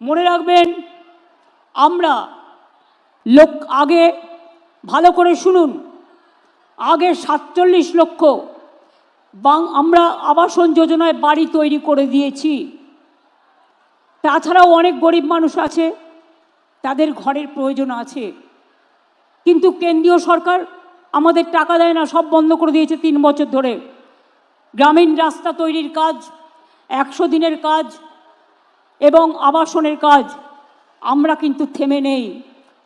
মনে রাখবেন, আমরা লোক আগে ভালো করে শুনুন। আগে সাতচল্লিশ লক্ষ বাং, আমরা আবাসন যোজনায় বাড়ি তৈরি করে দিয়েছি। তাছাড়াও অনেক গরিব মানুষ আছে, তাদের ঘরের প্রয়োজন আছে। কিন্তু কেন্দ্রীয় সরকার আমাদের টাকা দেয় না, সব বন্ধ করে দিয়েছে তিন বছর ধরে। গ্রামীণ রাস্তা তৈরির কাজ, একশো দিনের কাজ এবং আবাসনের কাজ। আমরা কিন্তু থেমে নেই।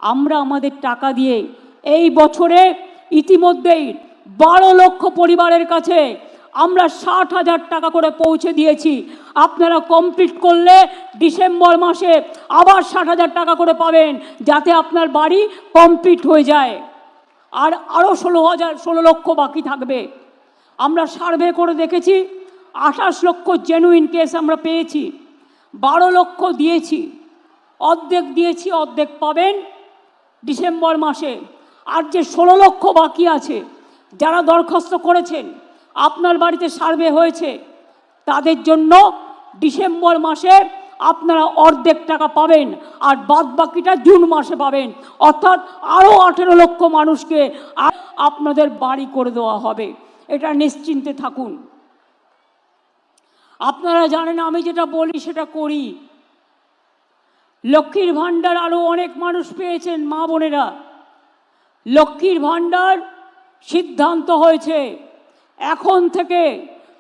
আমরা আমাদের টাকা দিয়ে এই বছরে ইতিমধ্যেই বারো লক্ষ পরিবারের কাছে আমরা ষাট হাজার টাকা করে পৌঁছে দিয়েছি। আপনারা কমপ্লিট করলে ডিসেম্বর মাসে আবার ষাট হাজার টাকা করে পাবেন, যাতে আপনার বাড়ি কমপ্লিট হয়ে যায়। আর আরও ষোলো হাজার, ষোলো লক্ষ বাকি থাকবে। আমরা সার্ভে করে দেখেছি, আঠাশ লক্ষ জেনুইন কেস আমরা পেয়েছি। বারো লক্ষ দিয়েছি। অর্ধেক দিয়েছি, অর্ধেক পাবেন ডিসেম্বর মাসে। আর যে ষোলো লক্ষ বাকি আছে, যারা দরখাস্ত করেছেন, আপনার বাড়িতে সার্ভে হয়েছে, তাদের জন্য ডিসেম্বর মাসে আপনারা অর্ধেক টাকা পাবেন আর বাদ বাকিটা জুন মাসে পাবেন। অর্থাৎ আরও আঠেরো লক্ষ মানুষকে আপনাদের বাড়ি করে দেওয়া হবে। এটা নিশ্চিন্তে থাকুন। আপনারা জানেন আমি যেটা বলি, সেটা করি। লক্ষ্মীর ভাণ্ডার আরও অনেক মানুষ পেয়েছেন, মা বোনেরা। লক্ষ্মীর ভাণ্ডার সিদ্ধান্ত হয়েছে। এখন থেকে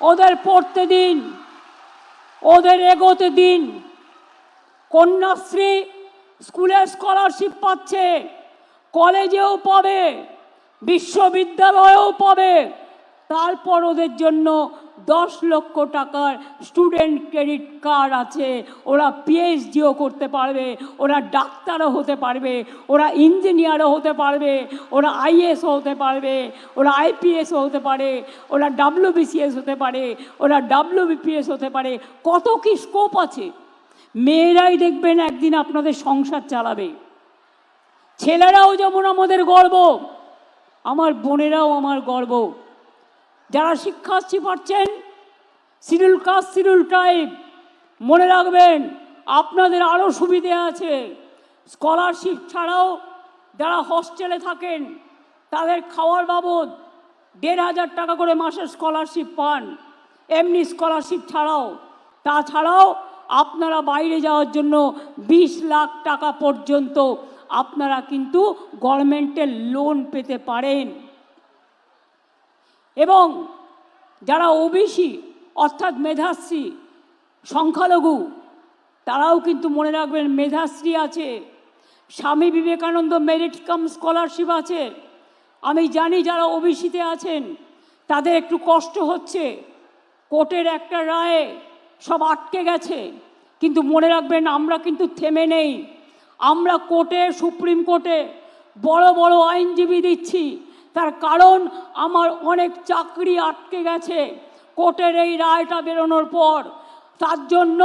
ওদের পড়তে দিন ওদের এগোতে দিন। কন্যাশ্রী স্কুলে স্কলারশিপ পাচ্ছে কলেজেও পাবে বিশ্ববিদ্যালয়েও পাবে। তারপর ওদের জন্য দশ লক্ষ টাকার স্টুডেন্ট ক্রেডিট কার্ড আছে। ওরা পিএইচডিও করতে পারবে, ওরা ডাক্তারও হতে পারবে, ওরা ইঞ্জিনিয়ারও হতে পারবে, ওরা আইএসও হতে পারবে, ওরা আইপিএসও হতে পারে, ওরা ডাব্লিউবিসিএস হতে পারে, ওরা ডাব্লিউবিপিএস হতে পারে, কত কি স্কোপ আছে? মেয়েরাই দেখবেন একদিন আপনাদের সংসার চালাবে। ছেলেরাও যেমন আমাদের গর্ব, আমার বোনেরাও আমার গর্ব। যারা শিক্ষার্থী পাচ্ছেন শিডিউল কাস্ট শিডিউল টাইপ, মনে রাখবেন, আপনাদের আরও সুবিধে আছে। স্কলারশিপ ছাড়াও যারা হস্টেলে থাকেন, তাদের খাওয়ার বাবদ দেড় হাজার টাকা করে মাসের স্কলারশিপ পান। এমনি স্কলারশিপ ছাড়াও। তাছাড়াও আপনারা বাইরে যাওয়ার জন্য বিশ লাখ টাকা পর্যন্ত আপনারা কিন্তু গভর্নমেন্টের লোন পেতে পারেন। এবং যারা ওবিসি, অর্থাৎ মেধাশ্রী, সংখ্যালঘু, তারাও কিন্তু মনে রাখবেন মেধাশ্রী আছে। Swami Vivekananda merit cum scholarship আছে। আমি জানি যারা ওবিসিতে আছেন, তাদের একটু কষ্ট হচ্ছে। কোর্টের একটা রায়ে সব আটকে গেছে। কিন্তু মনে রাখবেন আমরা কিন্তু থেমে নেই। আমরা কোর্টে, সুপ্রিম কোর্টে বড় বড় আইনজীবী দিচ্ছি। তার কারণ, আমার অনেক চাকরি আটকে গেছে। কোর্টের এই রায়টা বেরোনোর পর। তার জন্য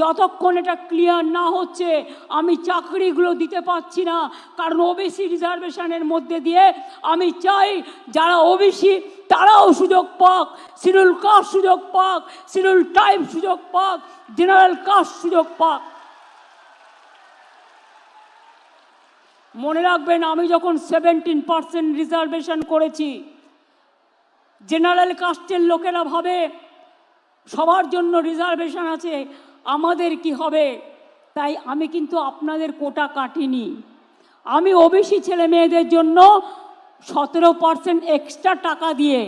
যতক্ষণ এটা ক্লিয়ার না হচ্ছে, আমি চাকরিগুলো দিতে পারছি না। কারণ ওবিসি রিজার্ভেশনের মধ্যে দিয়ে আমি চাই, যারা ওবিসি তারাও সুযোগ পাক। শিডিউল কাস্ট সুযোগ পাক শিডিউল টাইম সুযোগ পাক জেনারেল কাস্ট সুযোগ পাক। মনে রাখবেন, আমি যখন সেভেন্টিন পার্সেন্ট রিজার্ভেশন করেছি জেনারেল কাস্টের লোকেরা ভাবে সবার জন্য রিজার্ভেশন আছে, আমাদের কি হবে? তাই আমি কিন্তু আপনাদের কোটা কাটিনি। আমি ওবিসি ছেলে মেয়েদের জন্য সতেরো পার্সেন্ট এক্সট্রা টাকা দিয়ে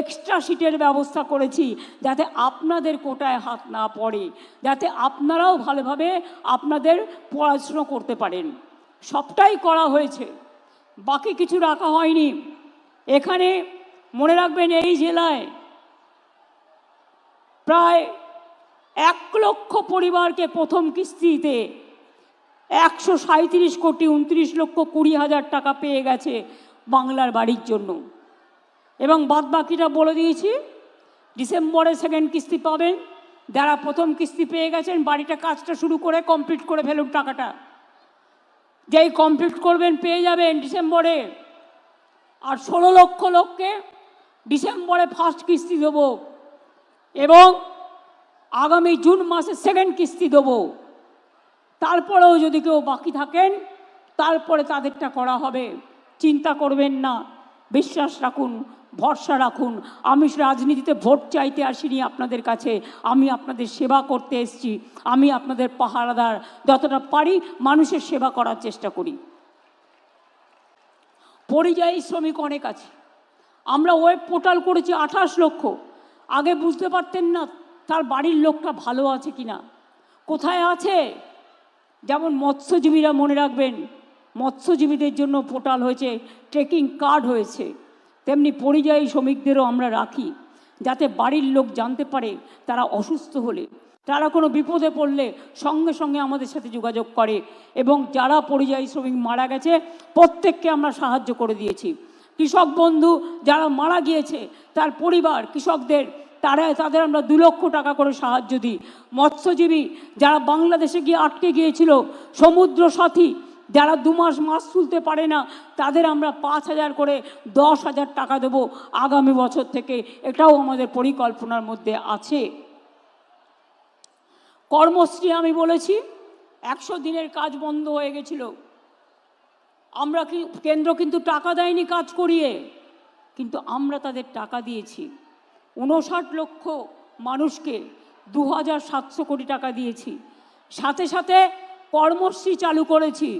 এক্সট্রা সিটের ব্যবস্থা করেছি, যাতে আপনাদের কোটায় হাত না পড়ে, যাতে আপনারাও ভালোভাবে আপনাদের পড়াশুনো করতে পারেন। সবটাই করা হয়েছে। বাকি কিছু রাখা হয়নি। এখানে মনে রাখবেন এই জেলায় প্রায় এক লক্ষ পরিবারকে প্রথম কিস্তিতে একশো সাঁত্রিশ কোটি উনত্রিশ লক্ষ কুড়ি হাজার টাকা পেয়ে গেছে বাংলার বাড়ির জন্য। এবং বাদ বাকিটা বলে দিয়েছি ডিসেম্বরে সেকেন্ড কিস্তি পাবেন। যারা প্রথম কিস্তি পেয়ে গেছেন, বাড়িটা কাজটা শুরু করে কমপ্লিট করে ফেলুন টাকাটা। যেই কমপ্লিট করবেন পেয়ে যাবেন ডিসেম্বরে। আর ষোলো লক্ষ লোককে ডিসেম্বরে ফার্স্ট কিস্তি দেব। এবং আগামী জুন মাসে সেকেন্ড কিস্তি দেব। তারপরেও যদি কেউ বাকি থাকেন, তারপরে তাদেরটা করা হবে। চিন্তা করবেন না। বিশ্বাস রাখুন, ভরসা রাখুন। আমি রাজনীতিতে ভোট চাইতে আসিনি আপনাদের কাছে। আমি আপনাদের সেবা করতে এসেছি। আমি আপনাদের পাহারাদার। যতটা পারি মানুষের সেবা করার চেষ্টা করি। পরিযায়ী শ্রমিক অনেক আছে। আমরা ওয়েব পোর্টাল করেছি আঠাশ লক্ষ। আগে বুঝতে পারতেন না তার বাড়ির লোকটা ভালো আছে কিনা। কোথায় আছে? যেমন মৎস্যজীবীরা মনে রাখবেন মৎস্যজীবীদের জন্য পোর্টাল হয়েছে, ট্রেকিং কার্ড হয়েছে। তেমনি পরিযায়ী শ্রমিকদেরও আমরা রাখি, যাতে বাড়ির লোক জানতে পারে তারা অসুস্থ হলে। তারা কোনো বিপদে পড়লে সঙ্গে সঙ্গে আমাদের সাথে যোগাযোগ করে এবং যারা পরিযায়ী শ্রমিক মারা গেছে, প্রত্যেককে আমরা সাহায্য করে দিয়েছি। কৃষক বন্ধু যারা মারা গিয়েছে, তার পরিবার, কৃষকদের, তারা, তাদের আমরা দু লক্ষ টাকা করে সাহায্য দিই। মৎস্যজীবী যারা বাংলাদেশে গিয়ে আটকে গিয়েছিল সমুদ্র সাথী যারা দু মাস মাছ তুলতে পারে না, তাদের আমরা পাঁচ হাজার করে দশ হাজার টাকা দেবো আগামী বছর থেকে। এটাও আমাদের পরিকল্পনার মধ্যে আছে। কর্মশ্রী আমি বলেছি, একশো দিনের কাজ বন্ধ হয়ে গেছিল। আমরা কি, কেন্দ্র কিন্তু টাকা দেয়নি কাজ করিয়ে, কিন্তু আমরা তাদের টাকা দিয়েছি। উনষাট লক্ষ মানুষকে দু হাজার সাতশো কোটি টাকা দিয়েছি। সাথে সাথে কর্মশ্রী চালু করেছি।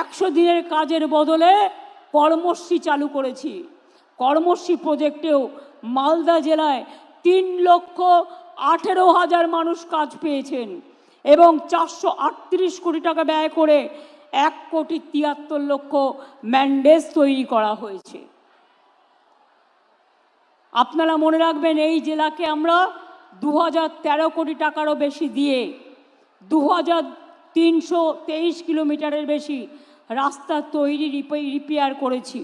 একশো দিনের কাজের বদলে কর্মশ্রী চালু করেছি। কর্মশ্রী প্রজেক্টেও মালদা জেলায় তিন লক্ষ আঠেরো হাজার মানুষ কাজ পেয়েছেন এবং চারশো আটত্রিশ কোটি টাকা ব্যয় করে এক কোটি তিয়াত্তর লক্ষ ম্যান্ডেজ তৈরি করা হয়েছে। আপনারা মনে রাখবেন এই জেলাকে আমরা দু হাজার তেরো কোটি টাকারও বেশি দিয়ে দু হাজার তিনশো তেইশ কিলোমিটারের বেশি রাস্তা তৈরি রিপেয়ার করেছি।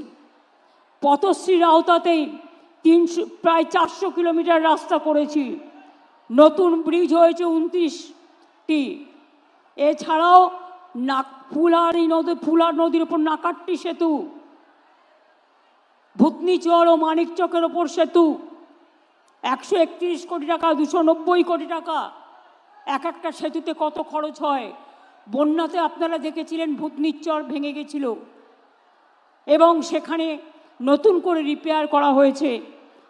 পথশ্রীর আওতাতেই তিনশো, প্রায় চারশো কিলোমিটার রাস্তা করেছি। নতুন ব্রিজ হয়েছে উনত্রিশটি। এছাড়াও নাক, ফুলারি নদী, ফুলার নদীর ওপর নাকাট্টি সেতু ভূতনিচর ও মানিকচকের ওপর সেতু, একশো একত্রিশ কোটি টাকা, দুশো নব্বই কোটি টাকা, এক একটা সেতুতে কত খরচ হয়? বন্যাতে আপনারা দেখেছিলেন ভূতনিচর ভেঙে গেছিল। এবং সেখানে নতুন করে রিপেয়ার করা হয়েছে।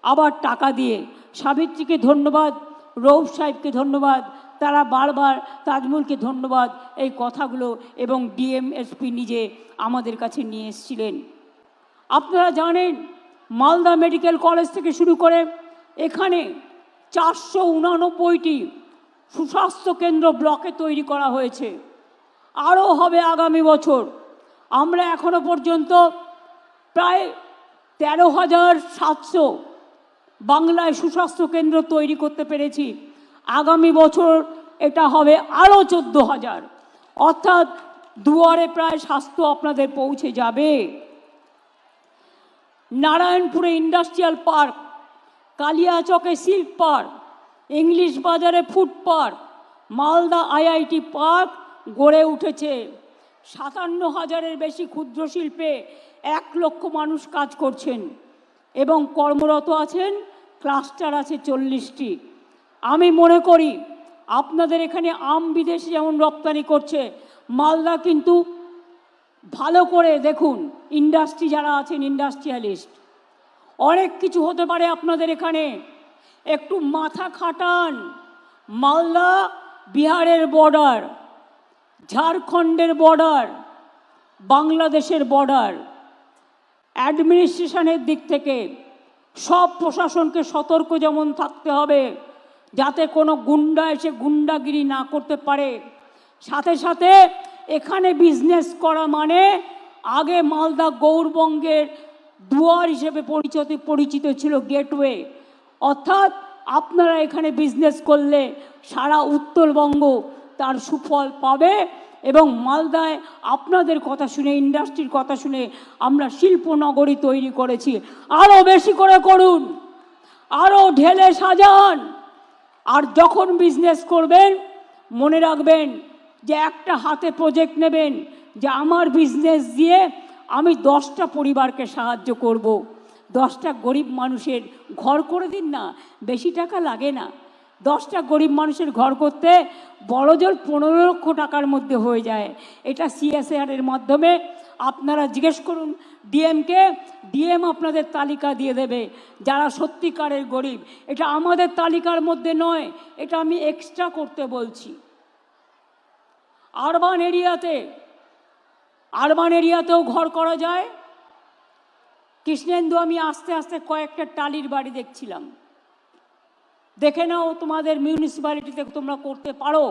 আবার টাকা দিয়ে। সাবিত্রীকে ধন্যবাদ, রৌফ সাহেবকে ধন্যবাদ, তারা বারবার তাজমুলকে ধন্যবাদ এই কথাগুলো এবং ডিএমএসপি নিজে আমাদের কাছে নিয়ে এসেছিলেন। আপনারা জানেন, মালদা মেডিকেল কলেজ থেকে শুরু করে এখানে চারশো উনানব্বইটি সুস্বাস্থ্য কেন্দ্র ব্লকে তৈরি করা হয়েছে। আরও হবে আগামী বছর। আমরা এখনও পর্যন্ত প্রায় তেরো হাজার সাতশো বাংলায় সুস্বাস্থ্য কেন্দ্র তৈরি করতে পেরেছি। আগামী বছর এটা হবে আরও চোদ্দ হাজার। অর্থাৎ দুয়ারে প্রায় স্বাস্থ্য আপনাদের পৌঁছে যাবে। নারায়ণপুরে ইন্ডাস্ট্রিয়াল পার্ক, কালিয়াচকে সিল্ক পার্ক, ইংলিশ বাজারে food park, Malda IIT park গড়ে উঠেছে। সাতান্ন হাজারের বেশি ক্ষুদ্র শিল্পে এক লক্ষ মানুষ কাজ করছেন এবং কর্মরত আছেন, ক্লাস্টার আছে চল্লিশটি। আমি মনে করি, আপনাদের এখানে আম বিদেশে যেমন রপ্তানি করছে, মালদা কিন্তু ভালো করে দেখুন, ইন্ডাস্ট্রি যারা আছেন, ইন্ডাস্ট্রিয়ালিস্ট। অনেক কিছু হতে পারে আপনাদের এখানে। একটু মাথা খাটান, মালদা বিহারের বর্ডার ঝাড়খণ্ডের বর্ডার বাংলাদেশের বর্ডার অ্যাডমিনিস্ট্রেশনের দিক থেকে সব প্রশাসনকে সতর্ক যেমন থাকতে হবে, যাতে কোনো গুন্ডা এসে গুন্ডাগিরি না করতে পারে। সাথে সাথে এখানে বিজনেস করা মানে আগে মালদা গৌরবঙ্গের দুয়ার হিসেবে পরিচিত পরিচিত ছিল গেটওয়ে অর্থাৎ আপনারা এখানে বিজনেস করলে সারা উত্তরবঙ্গ তার সুফল পাবে এবং মালদায় আপনাদের কথা শুনে, ইন্ডাস্ট্রির কথা শুনে আমরা শিল্পনগরী তৈরি করেছি। আরও বেশি করে করুন আরও ঢেলে সাজান। আর যখন বিজনেস করবেন, মনে রাখবেন যে একটা হাতে প্রজেক্ট নেবেন, যে আমার বিজনেস দিয়ে আমি দশটা পরিবারকে সাহায্য করব। দশটা গরিব মানুষের ঘর করে দিন না, বেশি টাকা লাগে না। দশটা গরিব মানুষের ঘর করতে বড় জোর পনেরো লক্ষ টাকার মধ্যে হয়ে যায়। এটা সিএসআর এর মাধ্যমে আপনারা জিজ্ঞেস করুন ডিএমকে ডিএম আপনাদের তালিকা দিয়ে দেবে যারা সত্যিকারের গরিব। এটা আমাদের তালিকার মধ্যে নয়, এটা আমি এক্সট্রা করতে বলছি। আরবান এরিয়াতে আরবান এরিয়াতেও ঘর করা যায়। কৃষ্ণেন্দু, আমি আস্তে আস্তে কয়েকটা টালির বাড়ি দেখছিলাম। দেখে নাও তোমাদের মিউনিসিপ্যালিটিতে তোমরা করতে পারো।